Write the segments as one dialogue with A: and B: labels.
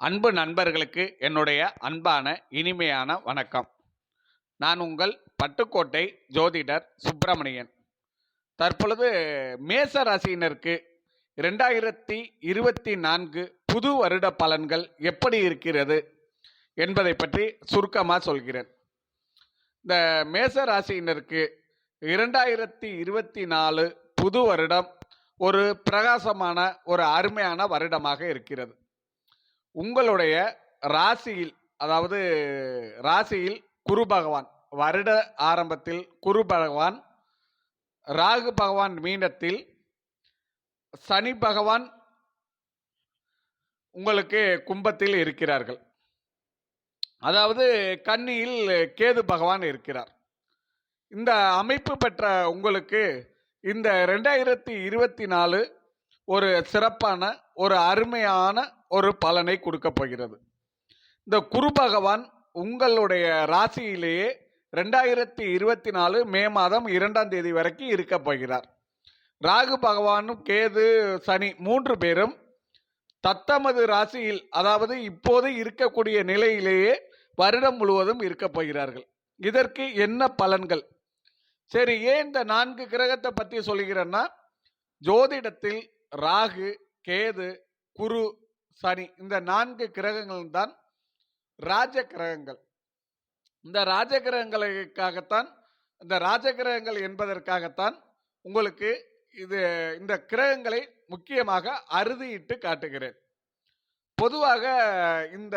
A: அன்பு நண்பர்களுக்கு என்னுடைய அன்பான இனிமையான வணக்கம். நான் உங்கள் பட்டுக்கோட்டை ஜோதிடர் சுப்பிரமணியன். தற்பொழுது மேச ராசியினருக்கு ரெண்டாயிரத்தி இருபத்தி நான்கு புது வருட பலன்கள் எப்படி இருக்கிறது என்பதை பற்றி சுருக்கமாக சொல்கிறேன். இந்த மேச ராசியினருக்கு இரண்டாயிரத்தி இருபத்தி நாலு புது வருடம் ஒரு பிரகாசமான ஒரு அருமையான வருடமாக இருக்கிறது. உங்களுடைய ராசியில் அதாவது ராசியில் குரு பகவான் வருட ஆரம்பத்தில் குரு பகவான் ராகு பகவான் மீனத்தில் சனி பகவான் உங்களுக்கு கும்பத்தில் இருக்கிறார்கள். அதாவது கன்னியில் கேது பகவான் இருக்கிறார். இந்த அமைப்பு பெற்ற உங்களுக்கு இந்த ரெண்டாயிரத்தி இருபத்தி நாலு ஒரு சிறப்பான ஒரு அருமையான ஒரு பலனை கொடுக்க போகிறது. இந்த குரு பகவான் உங்களுடைய ராசியிலேயே ரெண்டாயிரத்தி இருபத்தி நாலு மே மாதம் இரண்டாம் தேதி வரைக்கும் இருக்க போகிறார். ராகு பகவானும் கேது சனி மூன்று பேரும் தத்தமது ராசியில் அதாவது இப்போது இருக்கக்கூடிய நிலையிலேயே வருடம் முழுவதும் இருக்க போகிறார்கள். இதற்கு என்ன பலன்கள்? சரி ஏன் இந்த நான்கு கிரகத்தை பற்றி சொல்கிறேன்னா ஜோதிடத்தில் ராகு கேது குரு சனி இந்த நான்கு கிரகங்களும் தான் ராஜ கிரகங்கள். இந்த ராஜ கிரகங்களுக்காகத்தான் இந்த ராஜ கிரகங்கள் என்பதற்காகத்தான் உங்களுக்கு இது இந்த கிரகங்களை முக்கியமாக அறுதியிட்டு காட்டுகிறேன். பொதுவாக இந்த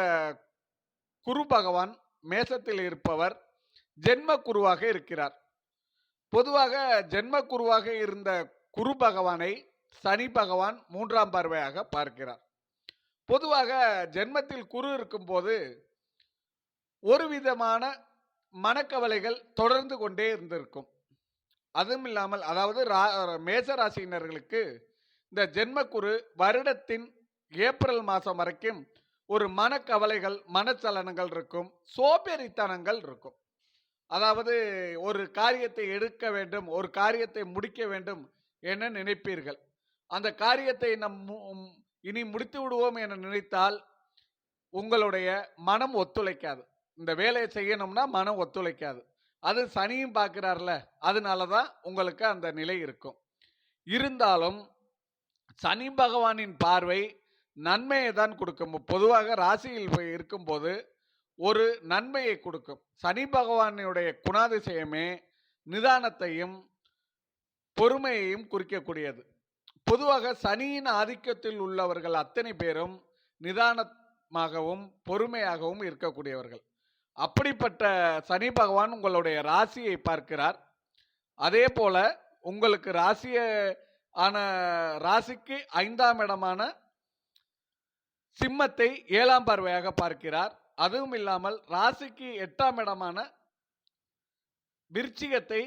A: குரு பகவான் மேசத்தில் இருப்பவர் ஜென்ம குருவாக இருக்கிறார். பொதுவாக ஜென்ம குருவாக இருந்த குரு பகவானை சனி பகவான் மூன்றாம் பார்வையாக பார்க்கிறார். பொதுவாக ஜென்மத்தில் குரு இருக்கும்போது ஒரு விதமான மனக்கவலைகள் தொடர்ந்து கொண்டே இருந்திருக்கும். அதுவும் இல்லாமல் அதாவது ரா- மேச ராசியினர்களுக்கு இந்த ஜென்மக்குரு வருடத்தின் ஏப்ரல் மாதம் வரைக்கும் ஒரு மனக்கவலைகள் மனச்சலனங்கள் இருக்கும் சோம்பேறித்தனங்கள் இருக்கும். அதாவது ஒரு காரியத்தை எடுக்க வேண்டும் ஒரு காரியத்தை முடிக்க வேண்டும் என நினைப்பீர்கள். அந்த காரியத்தை நம் இனி முடித்து விடுவோம் என நினைத்தால் உங்களுடைய மனம் ஒத்துழைக்காது. இந்த வேலையை செய்யணும்னா மனம் ஒத்துழைக்காது. அது சனியும் பார்க்குறாருல அதனால தான் உங்களுக்கு அந்த நிலை இருக்கும். இருந்தாலும் சனி பகவானின் பார்வை நன்மையை தான் கொடுக்கும். பொதுவாக ராசியில் போய் இருக்கும்போது ஒரு நன்மையை கொடுக்கும். சனி பகவானுடைய குணாதிசயமே நிதானத்தையும் பொறுமையையும் குறிக்கக்கூடியது. பொதுவாக சனியின் ஆதிக்கத்தில் உள்ளவர்கள் அத்தனை பேரும் நிதானமாகவும் பொறுமையாகவும் இருக்கக்கூடியவர்கள். அப்படிப்பட்ட சனி பகவான் உங்களுடைய ராசியை பார்க்கிறார். அதே போல உங்களுக்கு ராசிய ஆன ராசிக்கு ஐந்தாம் இடமான சிம்மத்தை ஏழாம் பார்வையாக பார்க்கிறார். அதுவும் இல்லாமல் ராசிக்கு எட்டாம் இடமான விருச்சிகத்தை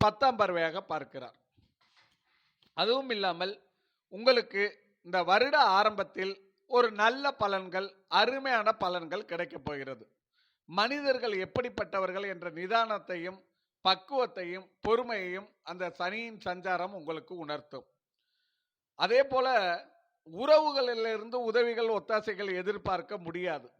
A: பத்தாம் பார்வையாக பார்க்கிறார். அதுவும் இல்லாமல் உங்களுக்கு இந்த வருட ஆரம்பத்தில் ஒரு நல்ல பலன்கள் அருமையான பலன்கள் கிடைக்கப் போகிறது. மனிதர்கள் எப்படிப்பட்டவர்கள் என்ற நிதானத்தையும் பக்குவத்தையும் பொறுமையையும் அந்த சனியின் சஞ்சாரம் உங்களுக்கு உணர்த்தும். அதே போல உறவுகளிலிருந்து உதவிகள் ஒத்தாசைகள் எதிர்பார்க்க முடியாது.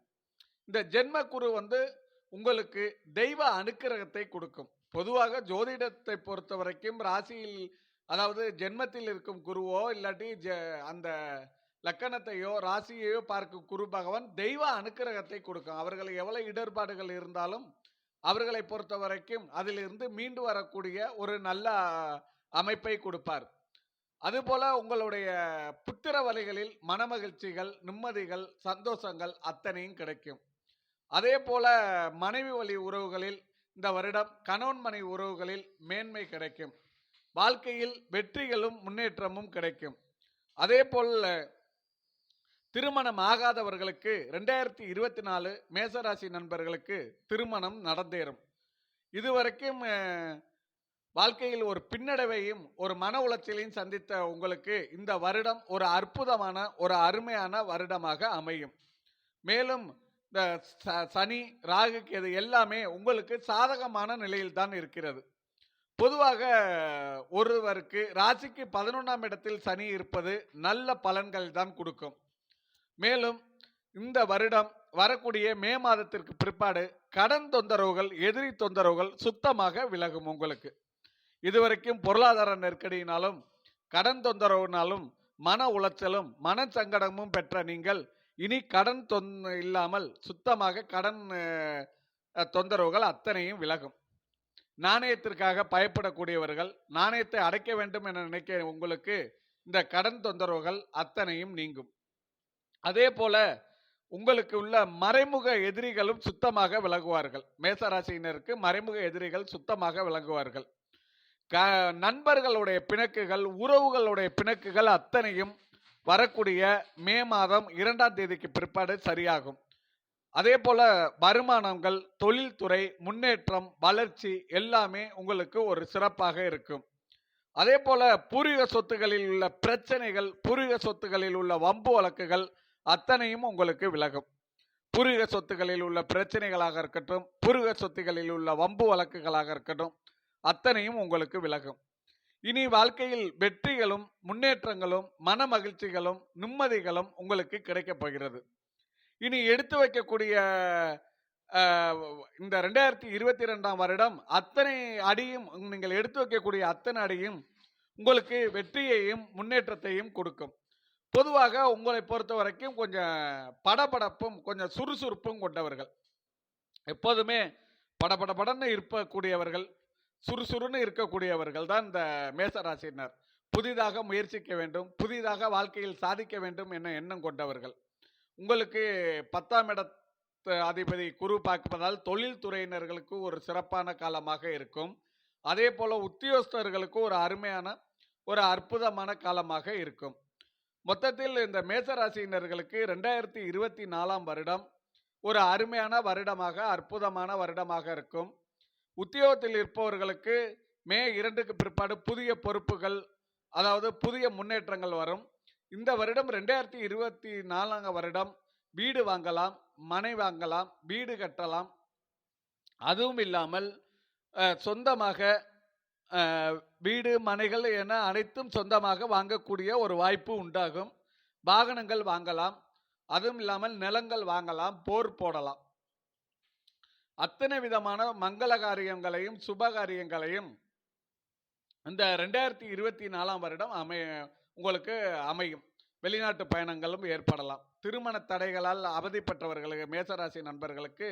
A: இந்த ஜென்ம குரு வந்து உங்களுக்கு தெய்வ அனுக்கிரகத்தை கொடுக்கும். பொதுவாக ஜோதிடத்தை பொறுத்த வரைக்கும் ராசியில் அதாவது ஜென்மத்தில் இருக்கும் குருவோ இல்லாட்டி ஜ- அந்த லக்கணத்தையோ ராசியையோ பார்க்கும் குரு பகவான் தெய்வ அனுக்கிரகத்தை கொடுக்கும். அவர்கள் எவ்வளவு இடர்பாடுகள் இருந்தாலும் அவர்களை பொறுத்த வரைக்கும் அதிலிருந்து மீண்டு வரக்கூடிய ஒரு நல்ல அமைப்பை கொடுப்பார். அதுபோல உங்களுடைய புத்திர வழிகளில் மனமகிழ்ச்சிகள் நிம்மதிகள் சந்தோஷங்கள் அத்தனையும் கிடைக்கும். அதே போல மனைவி வழி உறவுகளில் இந்த வருடம் கணவன் மனைவி உறவுகளில் மேன்மை கிடைக்கும். வாழ்க்கையில் வெற்றிகளும் முன்னேற்றமும் கிடைக்கும். அதே போல் திருமணம் ஆகாதவர்களுக்கு ரெண்டாயிரத்தி இருபத்தி நாலு மேசராசி நண்பர்களுக்கு திருமணம் நடந்தேறும். இதுவரைக்கும் வாழ்க்கையில் ஒரு பின்னடைவையும் ஒரு மன உளைச்சலையும் சந்தித்த உங்களுக்கு இந்த வருடம் ஒரு அற்புதமான ஒரு அருமையான வருடமாக அமையும். மேலும் இந்த ச- சனி ராகு கேது எல்லாமே உங்களுக்கு சாதகமான நிலையில் தான் இருக்கிறது. பொதுவாக ஒருவருக்கு ராசிக்கு பதினொன்றாம் இடத்தில் சனி இருப்பது நல்ல பலன்கள் தான் கொடுக்கும். மேலும் இந்த வருடம் வரக்கூடிய மே மாதத்திற்கு பிற்பாடு கடன் தொந்தரவுகள் எதிரி தொந்தரவுகள் சுத்தமாக விலகும் உங்களுக்கு. இதுவரைக்கும் பொருளாதார நெருக்கடியினாலும் கடன் தொந்தரவுனாலும் மன உளைச்சலும் மனச்சங்கடமும் பெற்ற நீங்கள் இனி கடன் தொந் இல்லாமல் சுத்தமாக கடன் தொந்தரவுகள் அத்தனையும் விலகும். நாணயத்திற்காக பயப்படக்கூடியவர்கள் நாணயத்தை அடைக்க வேண்டும் என நினைக்க உங்களுக்கு இந்த கடன் தொந்தரவுகள் அத்தனையும் நீங்கும். அதே போல உங்களுக்கு உள்ள மறைமுக எதிரிகளும் சுத்தமாக விலகுவார்கள். மேசராசியினருக்கு மறைமுக எதிரிகள் சுத்தமாக விளங்குவார்கள். க நண்பர்களுடைய பிணக்குகள் உறவுகளுடைய பிணக்குகள் அத்தனையும் வரக்கூடிய மே மாதம் இரண்டாம் தேதிக்கு பிற்பாடு சரியாகும். அதே போல வருமானங்கள் தொழில்துறை முன்னேற்றம் வளர்ச்சி எல்லாமே உங்களுக்கு ஒரு சிறப்பாக இருக்கும். அதே போல பூர்வீக சொத்துகளில் உள்ள பிரச்சனைகள் பூர்வீக சொத்துகளில் உள்ள வம்பு வழக்குகள் அத்தனையும் உங்களுக்கு விலகும். பூர்வீக சொத்துகளில் உள்ள பிரச்சனைகளாக இருக்கட்டும் பூர்வீக சொத்துகளில் உள்ள வம்பு வழக்குகளாக இருக்கட்டும் அத்தனையும் உங்களுக்கு விலகும். இனி வாழ்க்கையில் வெற்றிகளும் முன்னேற்றங்களும் மன மகிழ்ச்சிகளும் நிம்மதிகளும் உங்களுக்கு கிடைக்கப் போகிறது. இனி எடுத்து வைக்கக்கூடிய இந்த ரெண்டாயிரத்தி இருபத்தி ரெண்டாம் வருடம் அத்தனை அடியும் நீங்கள் எடுத்து வைக்கக்கூடிய அத்தனை அடியும் உங்களுக்கு வெற்றியையும் முன்னேற்றத்தையும் கொடுக்கும். பொதுவாக உங்களை பொறுத்த வரைக்கும் கொஞ்சம் படபடப்பும் கொஞ்சம் சுறுசுறுப்பும் கொண்டவர்கள். எப்போதுமே படபடபடன்னு இருக்கக்கூடியவர்கள் சுறுசுறுன்னு இருக்கக்கூடியவர்கள் தான் இந்த மேசராசினர் புதிதாக முயற்சிக்க வேண்டும் புதிதாக வாழ்க்கையில் சாதிக்க வேண்டும் என எண்ணம் கொண்டவர்கள். உங்களுக்கு பத்தாம் இடத்து அதிபதி குரு பார்ப்பதால் தொழில்துறையினர்களுக்கு ஒரு சிறப்பான காலமாக இருக்கும். அதே போல உத்தியோகஸ்தர்களுக்கு ஒரு அருமையான ஒரு அற்புதமான காலமாக இருக்கும். மொத்தத்தில் இந்த மேசராசியினர்களுக்கு ரெண்டாயிரத்தி இருபத்தி நாலாம் வருடம் ஒரு அருமையான வருடமாக அற்புதமான வருடமாக இருக்கும். உத்தியோகத்தில் இருப்பவர்களுக்கு மே இரண்டுக்கு பிற்பாடு புதிய பொறுப்புகள் அதாவது புதிய முன்னேற்றங்கள் வரும். இந்த வருடம் ரெண்டாயிரத்தி இருபத்தி நாலாம் வருடம் வீடு வாங்கலாம் மனை வாங்கலாம் வீடு கட்டலாம். அதுவும் இல்லாமல் சொந்தமாக வீடு மனைகள் என அனைத்தும் சொந்தமாக வாங்கக்கூடிய ஒரு வாய்ப்பு உண்டாகும். வாகனங்கள் வாங்கலாம். அதுவும் இல்லாமல் நிலங்கள் வாங்கலாம் போர் போடலாம். அத்தனை விதமான மங்கள காரியங்களையும் சுப காரியங்களையும் இந்த ரெண்டாயிரத்தி இருபத்தி நாலாம் வருடம் அமைய உங்களுக்கு அமையும். வெளிநாட்டு பயணங்களும் ஏற்படலாம். திருமண தடைகளால் அவதிப்பட்டவர்களுக்கு மேசராசி நண்பர்களுக்கு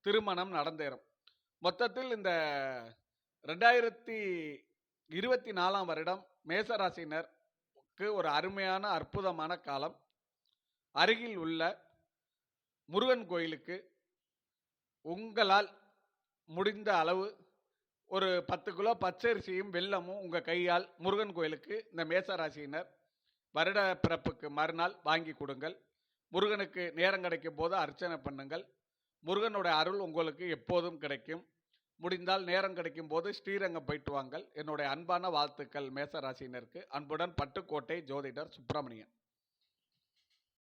A: திருமணம் நடந்தேறும். மொத்தத்தில் இந்த ரெண்டாயிரத்தி இருபத்தி நாலாம் வருடம் மேசராசினருக்கு ஒரு அருமையான அற்புதமான காலம். அருகில் உள்ள முருகன் கோயிலுக்கு உங்களால் முடிந்த அளவு ஒரு பத்து கிலோ பச்சரிசியும் வெல்லமும் உங்கள் கையால் முருகன் கோயிலுக்கு இந்த மேசராசியினர் வருட பிறப்புக்கு மறுநாள் வாங்கி கொடுங்கள். முருகனுக்கு நேரம் கிடைக்கும் போது அர்ச்சனை பண்ணுங்கள். முருகனுடைய அருள் உங்களுக்கு எப்போதும் கிடைக்கும். முடிந்தால் நேரம் கிடைக்கும் போது ஸ்ரீரங்கம் போயிட்டு வாங்கள். என்னுடைய அன்பான வாழ்த்துக்கள் மேசராசினருக்கு அன்புடன் பட்டுக்கோட்டை ஜோதிடர் சுப்பிரமணியன்.